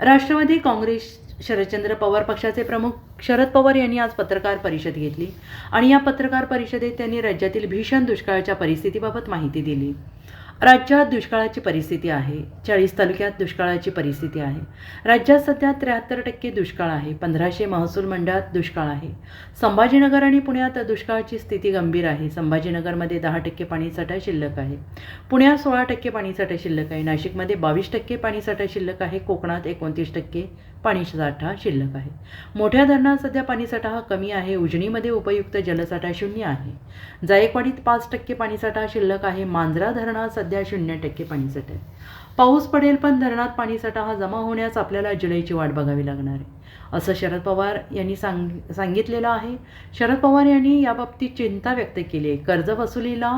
राष्ट्रवादी काँग्रेस शरदचंद्र पवार पक्षाचे प्रमुख शरद पवार यांनी आज पत्रकार परिषद घेतली आणि या पत्रकार परिषदेत त्यांनी राज्यातील भीषण दुष्काळाच्या परिस्थितीबाबत माहिती दिली. राज्यात दुष्काळाची परिस्थिती आहे. चाळीस तालुक्यात दुष्काळाची परिस्थिती आहे. राज्यात सध्या त्र्याहत्तर टक्के दुष्काळ आहे. पंधराशे महसूल मंडळात दुष्काळ आहे. संभाजीनगर आणि पुण्यात दुष्काळाची स्थिती गंभीर आहे. संभाजीनगरमध्ये दहा टक्के पाणीसाठा शिल्लक आहे. पुण्यात सोळा टक्के पाणीसाठा शिल्लक आहे. नाशिकमध्ये बावीस टक्के पाणीसाठा शिल्लक आहे. कोकणात एकोणतीस टक्के पाणीसाठा शिल्लक आहे. मोठ्या धरणात सध्या पाणीसाठा हा कमी आहे. उजनीमध्ये उपयुक्त जलसाठा शून्य आहे. जायकवाडीत पाच टक्के पाणीसाठा शिल्लक आहे. मांजरा धरणात सध्या शून्य टक्के पाणीसाठा आहे. पाऊस पडेल पण धरणात पाणीसाठा हा जमा होण्यास आपल्याला जुलैची वाट बघावी लागणार आहे. असं शरद पवार यांनी सांग सांगितलेलं आहे. शरद पवार यांनी याबाबतीत चिंता व्यक्त केली आहे. कर्जवसुलीला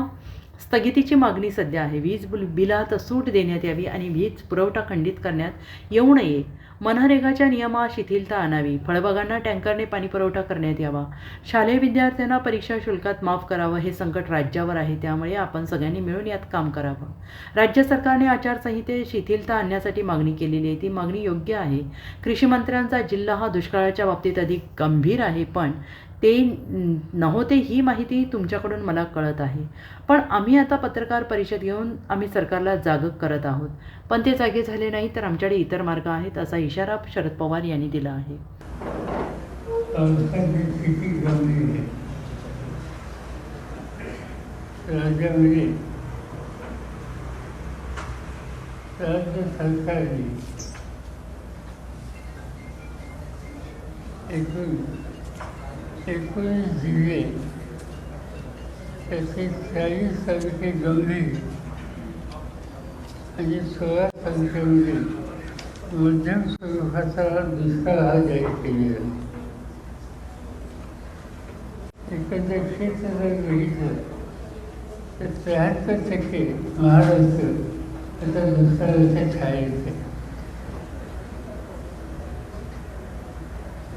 स्थगितीची मागणी सध्या आहे. वीज बिलात सूट देण्यात यावी आणि वीज पुरवठा खंडित करण्यात येऊ नये मनरेगाच्या नियमात शिथिलता आणावी. फळबागांना टँकरने पाणी पुरवठा करण्यात यावा. शालेय विद्यार्थ्यांना परीक्षा शुल्कात माफ करावं हे संकट राज्यावर आहे. त्यामुळे आपण सगळ्यांनी मिळून यात काम करावं. राज्य सरकारने आचारसंहितेत शिथिलता आणण्यासाठी मागणी केलेली आहे. ती मागणी योग्य आहे. कृषी मंत्र्यांचा जिल्हा हा दुष्काळाच्या बाबतीत अधिक गंभीर आहे. पण ते नव्हते ही माहिती तुमच्याकडून मला कळत आहे. पण आम्ही आता पत्रकार परिषद घेऊन आम्ही सरकारला जागं करत आहोत. पण ते जागे झाले नाही तर आमच्याकडे इतर मार्ग आहेत असा इशारा शरद पवार यांनी दिला आहे. आहे राज्यामध्ये राज्य सरकारने एकूण एकोणीस जिल्हे त्याचे चाळीस तालुके गंभीर आणि सोळा तालुक्यामध्ये म्हणजे मध्यम स्वरूपाचा दुष्काळ हा जाहीर केलेला आहे एकंदर क्षेत्र जर बघितलं तर त्र्याहत्तर टक्के महाराष्ट्र आता दुष्काळाच्या छायेत आहे.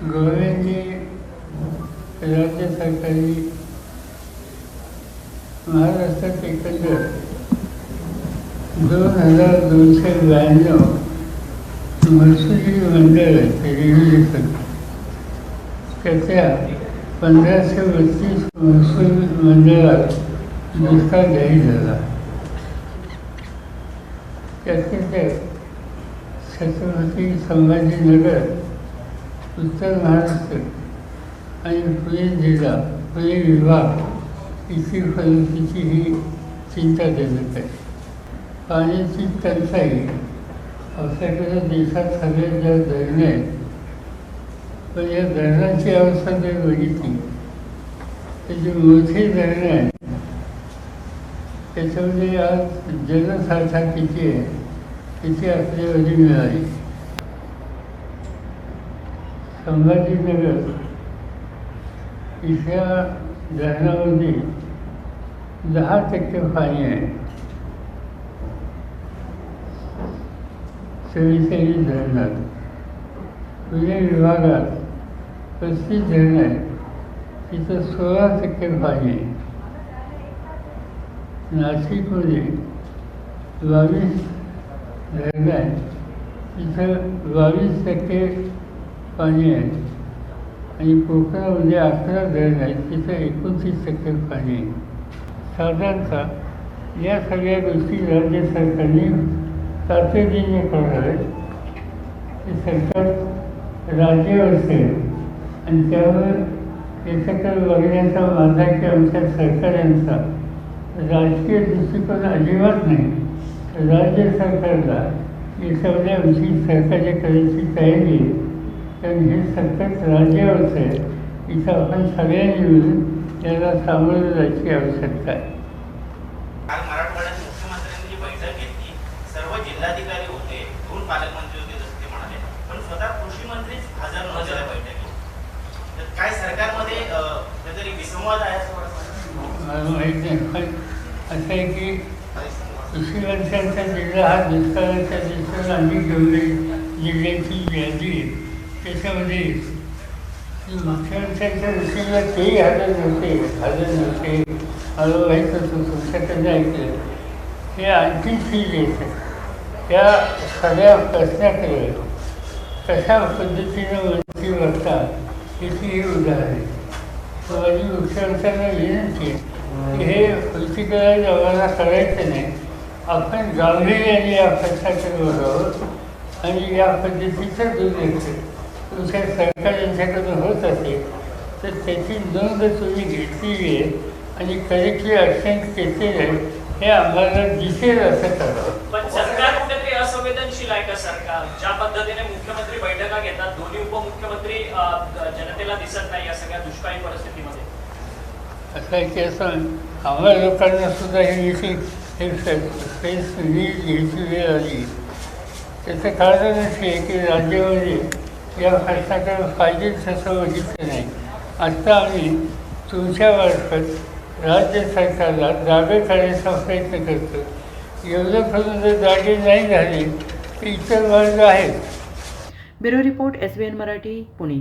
गोव्याने राज्य सरकारी महाराष्ट्रात एकंदर दोन हजार दोनशे ब्याण्णव. महसुली मंडळ रेग्युलेशन त्याच्या पंधराशे बत्तीस महसूल मंडळात दुष्काळ जाहीर झाला. त्याचे त्यात छत्रपती संभाजीनगर उत्तर महाराष्ट्र. आणि पुणे जिल्हा पुणे विभाग इथली परिस्थिती ही चिंताजनक आहे पाण्याची टंचाई आपल्याकडे देशात सगळ्यात ज्या धरणं आहेत पण या धरणाची अवस्था जर बघितली तर जी मोठी धरणं आहे त्याच्यामध्ये आज जनसाठा किती आहे किती आपल्यावरी मिळाली संभाजीनगर इथल्या धरणामध्ये दहा टक्के पाणी आहे. चव्वेचाळीस धरणात पुणे विभागात पस्तीस धरणं आहे तिथं सोळा टक्के पाणी आहे. नाशिकमध्ये बावीस धरणं आहे तिथं बावीस टक्के पाणी आहे आणि कोकणामध्ये म्हणजे अकरा धरण आहेत तिथं एकोणतीस टक्के पाणी. आहे साधारणतः या सगळ्या गोष्टी राज्य सरकारने तातडीने कराव्यात हे सरकार राज्यावर असेल आणि त्यावर याच्याकडे बघण्याचा माझा की आमच्या सरकारांचा राजकीय दृष्टिकोन अजिबात नाही. राज्य सरकारला याच्यामध्ये आमची सरकारच्या करायची तयारी आहे कारण हे सरकार राज्यावरचं आहे इथं आपण सगळ्यांनी मिळून याला सामोरं जायची आवश्यकता आहे. काल मराठवाड्यात बैठक घेतली. सर्व जिल्हाधिकारी होते दोन पालकमंत्री होते जसं ते म्हणाले. पण स्वतः कृषी मंत्रीच हजर नव्हते त्या बैठकीत. तर काय सरकारमध्ये काहीतरी विसंवाद आहे असं माहीत नाही आहे की कृषी मंत्र्यांचा जिल्हा हा दुष्काळाच्या दिवसात आम्ही घेऊन जिल्ह्याची यादी. त्याच्यामध्ये माशांच्या दृष्टीने तेही हजर नव्हते हजर नव्हते. मला व्हायचं होतं ऐकलं. हे आणखी फी येतं. त्या सगळ्या प्रश्नाकडे कशा पद्धतीनं वरती बघतात याची ही उदाहरणे. माझी वृक्षांच्या विनंती की हे कृतीकडे जगाला करायचं नाही. आपण गांभीर्याने या प्रश्नाकडे बघावं आणि या पद्धतीचं दुर्लक्ष तुमच्या सरकार यांच्याकडून होत असेल तर त्याची नोंद तुम्ही घेतलेली आहे आणि करेक्टली ॲक्शन घेतलेलं आहे हे आम्हाला दिसेल असं करावं पण सरकार कुठेतरी असंवेदनशील आहे का सरकार? ज्या पद्धतीने मुख्यमंत्री बैठका घेतात दोन्ही उपमुख्यमंत्री जनतेला दिसत नाही या सगळ्या दुष्काळी परिस्थितीमध्ये. असं आहे की असं आम्हाला लोकांना सुद्धा हे एक वेळ आली. त्याचं कारण असे आहे की राज्यामध्ये या प्रश्नाकडे पाहिजे तसं बघितलं नाही. आत्ता आम्ही तुमच्यामार्फत राज्य सरकारला जागे करायचा प्रयत्न करतो. एवढं करून जर जागे नाही झाले तर इतर मार्ग आहेत. Bureau report S B N Marathi Pune.